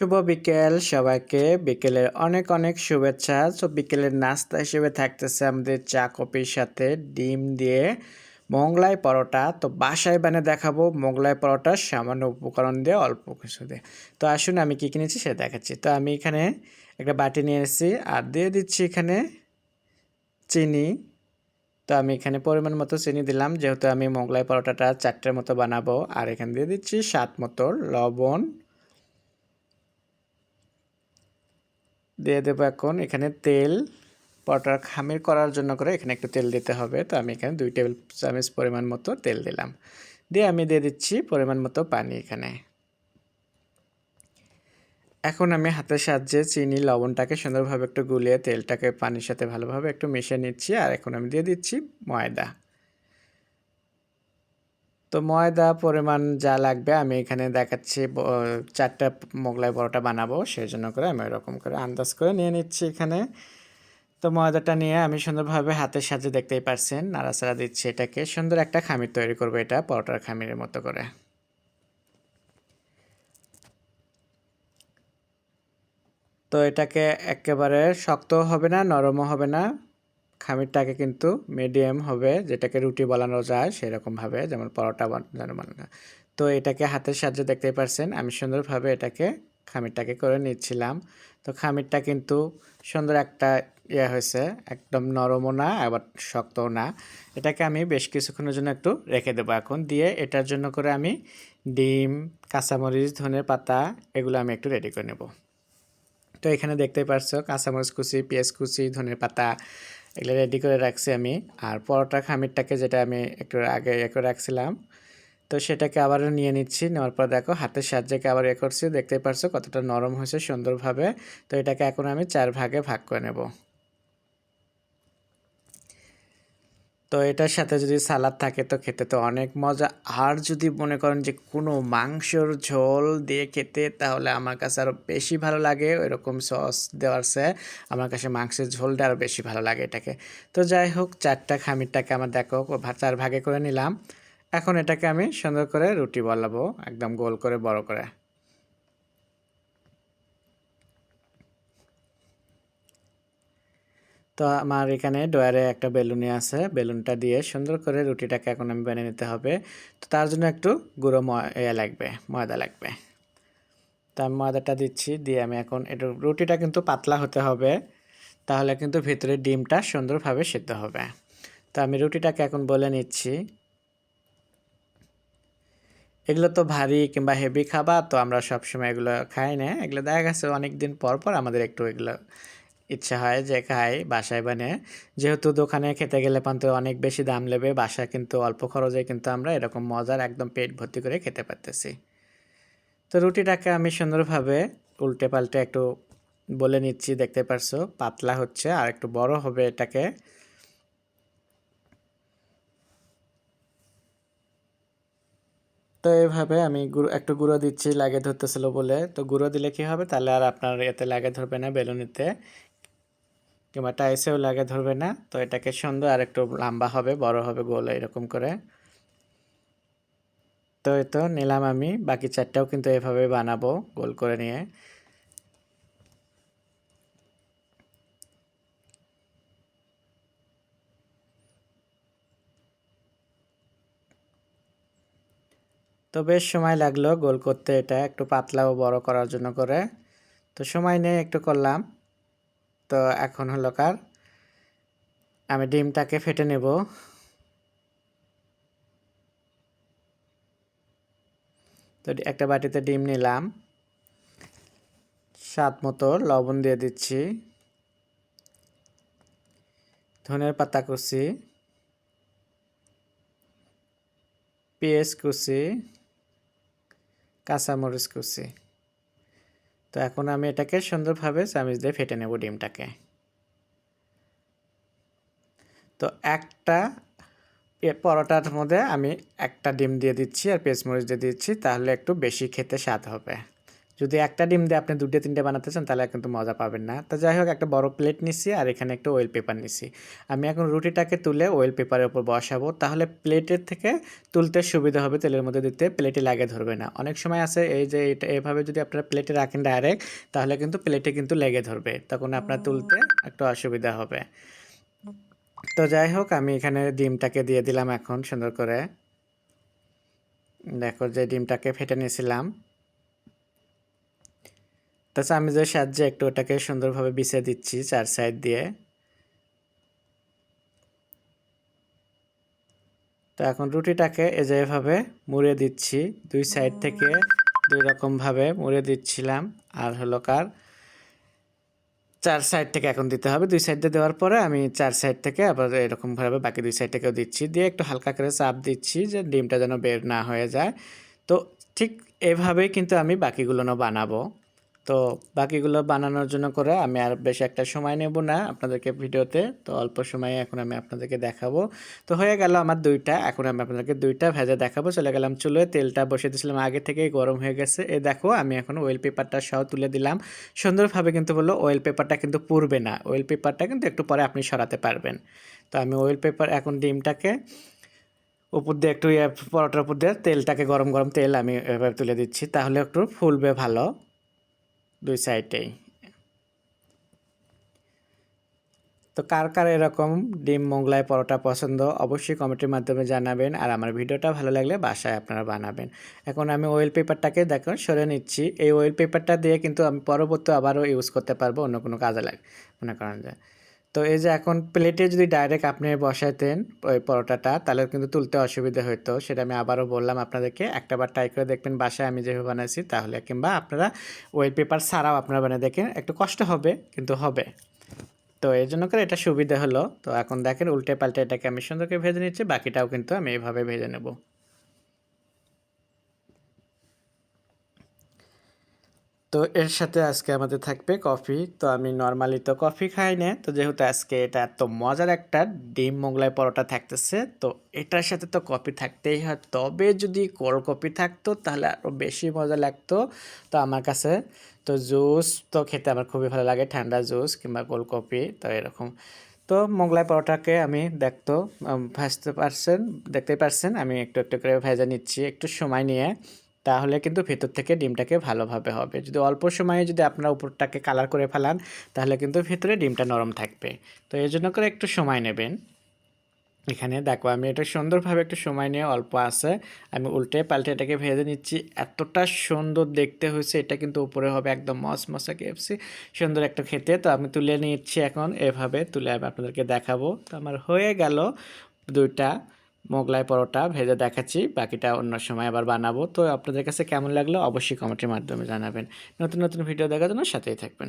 শুভ বিকেল সবাইকে। বিকেলের অনেক অনেক শুভেচ্ছা। তো বিকেলের নাস্তা হিসেবে থাকতেছে আমাদের চা কফির সাথে ডিম দিয়ে মোগলাই পরোটা। তো বাসায় বানিয়ে দেখাবো মোগলাই পরোটা, সামান্য উপকরণ দিয়ে অল্প কিছু দিয়ে। তো আসুন আমি কী কিনেছি সেটা দেখাচ্ছি। তো আমি এখানে একটা বাটি নিয়ে এসেছি আর দিয়ে দিচ্ছি এখানে চিনি। তো আমি এখানে পরিমাণ মতো চিনি দিলাম, যেহেতু আমি মোগলাই পরোটাটা চারটের মতো বানাবো। আর এখানে দিয়ে দিচ্ছি স্বাদ মতো লবণ। দিয়ে দেবো এখন এখানে তেল, পরোটার খামির করার জন্য করে এখানে একটু তেল দিতে হবে। তো আমি এখানে দুই টেবিল চামচ পরিমাণ মতো তেল দিলাম। দিয়ে আমি দিয়ে দিচ্ছি পরিমাণ মতো পানি এখানে। এখন আমি হাতের সাহায্যে চিনি, লবণটাকে সুন্দরভাবে একটু গুলিয়ে তেলটাকে পানির সাথে ভালোভাবে একটু মিশিয়ে নিচ্ছি। আর এখন আমি দিয়ে দিচ্ছি ময়দা। তো ময়দা, পরিমাণ যা লাগবে আমি এখানে দেখাচ্ছি চারটা মোগলাই বড়টা বানাবো সেই জন্য করে আমি এরকম করে আন্দাজ করে নিয়ে নিচ্ছি এখানে। তো ময়দাটা নিয়ে আমি সুন্দরভাবে হাতের সাহায্যে দেখতেই পারছেন, নাড়াচাড়া দিচ্ছি এটাকে। সুন্দর একটা খামির তৈরি করব এটা, পরোটার খামিরের মতো করে। তো এটাকে একেবারে শক্ত হবে না, নরমও হবে না। খামিরটাকে কিন্তু মিডিয়াম হবে, যেটাকে রুটি বানানো যায় সেরকমভাবে, যেমন পরোটা বানানো তো এটাকে হাতের সাহায্যে দেখতে পারছেন, আমি সুন্দরভাবে এটাকে খামিরটাকে করে নিচ্ছিলাম। তো খামিরটা কিন্তু সুন্দর একটা ইয়ে হয়েছে, একদম নরমও না, আবার শক্তও না। এটাকে আমি বেশ কিছুক্ষণের জন্য একটু রেখে দেবো এখন, দিয়ে এটার জন্য করে আমি ডিম, কাঁচামরিচ ধনের পাতা, এগুলো আমি একটু রেডি করে নেব। তো এখানে দেখতে পারছ, কাঁচামরিচ কুচি, পেঁয়াজ কুচি ধনের পাতা এগুলো রেডি করে রাখছি আমি। আর পরোটা খামিরটাকে যেটা আমি একটু আগে এ করে রাখছিলাম, তো সেটাকে আবারও নিয়ে নিচ্ছি। নেওয়ার পর দেখো হাতের সাহায্যে আবার এ করছি। দেখতে পারছ কতটা নরম হয়েছে সুন্দরভাবে। তো এটাকে এখন আমি চার ভাগে ভাগ করে নেব। তো এটার সাথে যদি সালাদ থাকে তো খেতে তো অনেক মজা। আর যদি মনে করেন যে কোনো মাংসর ঝোল দিয়ে খেতে তাহলে আমার কাছে আরও বেশি ভালো লাগে ওইরকম সস দেওয়ার সে আমার কাছে মাংসের ঝোলটা আরও বেশি ভালো লাগে এটাকে। তো যাই হোক, চারটা খামিরটাকে আমার দেখো চার ভাগে করে নিলাম। এখন এটাকে আমি সুন্দর করে রুটি বলাবো একদম গোল করে, বড় করে। তো আমার এখানে ডয়ারে একটা বেলুনি আছে। বেলুনটা দিয়ে সুন্দর করে রুটিটাকে এখন আমি বেনে নিতে হবে। তো তার জন্য একটু গুঁড়ো ইয়ে লাগবে, ময়দা লাগবে। তো আমি ময়দাটা দিচ্ছি, দিয়ে আমি এখন একটু রুটিটা কিন্তু পাতলা হতে হবে। তাহলে কিন্তু ভিতরে ডিমটা সুন্দরভাবে সিদ্ধ হবে। তো আমি রুটিটাকে এখন বলে নিচ্ছি। এগুলো তো ভারী কিংবা হেভি খাবার, তো আমরা সবসময় এগুলো খাই না। এগুলো দেখা গেছে অনেক দিন পর পর আমাদের একটু এগুলো ইচ্ছা হয় যে খাই বাসায় বানিয়ে। যেহেতু দোকানে খেতে গেলে পান্ত অনেক বেশি দাম নেবে, বাসায় কিন্তু অল্প খরচে কিন্তু আমরা এরকম মজার একদম পেট ভর্তি করে খেতে পারতেছি। তো রুটিটাকে আমি সুন্দরভাবে উল্টে পাল্টে একটু বলে নিচ্ছি, দেখতে পারছ? পাতলা হচ্ছে আর একটু বড় হবে এটাকে। তো এইভাবে আমি গুঁড়ো, একটু গুঁড়ো দিচ্ছি, লাগে ধরতেছিল বলে। তো গুঁড়ো দিলে কি হবে? তাহলে আর আপনার এতে লাগে ধরবে না বেলুনিতে। কিংবা টাইসেও লাগে ধরবে না। তো এটাকে সুন্দর আর একটু লম্বা হবে, বড় হবে গোল এরকম করে। তো এই তো নিলাম আমি, বাকি চারটাও কিন্তু এভাবে বানাবো গোল করে নিয়ে। তো বেশ সময় লাগল গোল করতে এটা একটু পাতলা ও বড় করার জন্য করে। তো সময় নিয়ে একটু করলাম। তো এখন হলো কার? আমি ডিমটাকে ফেটে নেব। তো একটা বাটিতে ডিম নিলাম। স্বাদ মতো লবণ দিয়ে দিচ্ছি। ধনের পাতা কুচি। পেঁয়াজ কুচি। কাঁচামরিচ কুচি। তো এখন আমি এটাকে সুন্দরভাবে চামিচ দিয়ে ফেটে নেব ডিমটাকে। তো একটা পরোটার মধ্যে আমি একটা ডিম দিয়ে দিচ্ছি আর পেঁচমরিচ দিয়ে দিচ্ছি, তাহলে একটু বেশি খেতে স্বাদ হবে। যদি একটা ডিম দিয়ে আপনি দুটো তিনটে বানাতে চান, তাহলে কিন্তু মজা পাবেন না। তো যাই হোক, একটা বড় প্লেট নিচ্ছি আর এখানে একটা অয়েল পেপার নিচ্ছি আমি এখন রুটিটাকে তুলে অয়েল পেপারের উপর বসাবো। তাহলে প্লেটের থেকে তুলতে সুবিধা হবে তেলের মধ্যে দিতে প্লেটে লাগে ধরবে না। অনেক সময় আছে, এই যে এটা, এভাবে যদি আপনারা প্লেটে রাখেন ডাইরেক্ট তাহলে কিন্তু প্লেটে কিন্তু লেগে ধরবে। তখন আপনার তুলতে একটু অসুবিধা হবে। তো যাই হোক, আমি এখানে ডিমটাকে দিয়ে দিলাম এখন সুন্দর করে। দেখো যে ডিমটাকে ফেটে নিয়েছিলাম। আমি যে সাহায্যে একটু ওটাকে সুন্দরভাবে বিছিয়ে দিচ্ছি চার সাইড দিয়ে। তো এখন রুটিটাকে এ যেভাবে মুড়ে দিচ্ছি। দুই সাইড থেকে দুই রকমভাবে মুড়ে দিচ্ছিলাম। আর হলো কার, চার সাইড থেকে এখন দিতে হবে। দুই সাইড দেওয়ার পরে আমি চার সাইড থেকে আবার এরকমভাবে বাকি দুই সাইড থেকেও দিচ্ছি। দিয়ে একটু হালকা করে চাপ দিচ্ছি যে ডিমটা যেন বের না হয়ে যায়। তো ঠিক এভাবেই কিন্তু আমি বাকিগুলো বানাবো। তো বাকিগুলো বানানোর জন্য করে আমি আর বেশি একটা সময় নেব না আপনাদেরকে ভিডিওতে। তো অল্প সময়ে এখন আমি আপনাদেরকে দেখাবো। তো হয়ে গেল আমার দুইটা, এখন আমি আপনাদেরকে দুইটা ভেজে দেখাবো। চলে গেলাম চুলোয়, তেলটা বসে দিয়েছিলাম আগে থেকেই, গরম হয়ে গেছে। এ দেখো, আমি এখন অয়েল পেপারটা সহ তুলে দিলাম। সুন্দরভাবে কিন্তু বলল অয়েল পেপারটা কিন্তু পুড়বে না। অয়েল পেপারটা কিন্তু একটু পরে আপনি সরাতে পারবেন। তো আমি অয়েল পেপার এখন ডিমটাকে উপর দিয়ে একটু ইয়ে পরোটার উপর দিয়ে তেলটাকে গরম গরম তেল আমি এভাবে তুলে দিচ্ছি। তাহলে একটু ফুলবে ভালো। দুই সাইডেই। তো কার কার এরকম ডিম মোগলাই পরোটা পছন্দ অবশ্যই কমেন্টের মাধ্যমে জানাবেন আর আমার ভিডিওটা ভালো লাগলে বাসায় আপনারা বানাবেন। এখন আমি অয়েল পেপারটাকে দেখুন, সরে নিচ্ছি। এই অয়েল পেপারটা দিয়ে কিন্তু আমি পরবর্তী আবারও ইউজ করতে পারব, অন্য কোনো কাজে লাগে মনে করেন যায় তো এই যে এখন প্লেটে যদি ডাইরেক্ট আপনি বসাইতেন ওই পরোটাটা, তাহলে কিন্তু তুলতে অসুবিধা হতো সেটা আমি আবারও বললাম আপনাদেরকে। একটা বার ট্রাই করে দেখবেন বাসায় আমি যেভাবে বানাইছি, তাহলে কিংবা আপনারা ওয়েল পেপার ছাড়াও আপনারা বানিয়ে দেখেন, একটু কষ্ট হবে, কিন্তু হবে। তো এই জন্য করে এটা সুবিধা হলো। তো এখন দেখেন উল্টে পাল্টে এটাকে আমি সুন্দর করে ভেজে নিচ্ছি, বাকিটাও কিন্তু আমি এইভাবে ভেজে নেব। তো এর সাথে আজকে আমাদের থাকবে কফি। তো আমি নর্মালি তো কফি খাই না। তো যেহেতু আজকে এটা এত মজার একটা ডিম মোগলাই পরোটা থাকতেছে, তো এটার সাথে তো কফি থাকতেই হয়। তবে যদি কোল্ড কফি থাকতো, তাহলে আরও বেশি মজা লাগতো। তো আমার কাছে তো জুস তো খেতে আমার খুবই ভালো লাগে, ঠান্ডা জুস কিংবা কোল্ড কফি, তো এরকম। তো মোগলাই পরোটাকে আমি দেখতো ভাজতে পারছেন, দেখতেই পারছেন। আমি একটু একটু করে ভেজে নিচ্ছি, একটু সময় নিয়ে। তাহলে কিন্তু ভেতর থেকে ডিমটাকে ভালোভাবে হবে। যদি অল্প সময়ে যদি আপনারা উপরটাকে কালার করে ফেলান, তাহলে কিন্তু ভেতরে ডিমটা নরম থাকবে। তো এই জন্য করে একটু সময় নেবেন। এখানে দেখো, আমি এটা সুন্দরভাবে একটু সময় নিয়ে অল্প আছে, আমি উল্টে পাল্টে এটাকে ভেজে নিচ্ছি। এতটা সুন্দর দেখতে হয়েছে, এটা কিন্তু উপরে হবে একদম মস মশা কেএফসি সুন্দর একটা খেতে। তো আমি তুলে নিচ্ছি এখন, এভাবে তুলে আমি আপনাদেরকে দেখাবো। তো আমার হয়ে গেল দুইটা। মোগলাই পরোটা ভেজে দেখাচ্ছি, বাকিটা অন্য সময় আবার বানাবো। তো আপনাদের কাছে কেমন লাগল? অবশ্যই কমেন্টের মাধ্যমে জানাবেন। নতুন নতুন ভিডিও দেখার জন্য সাথেই থাকবেন।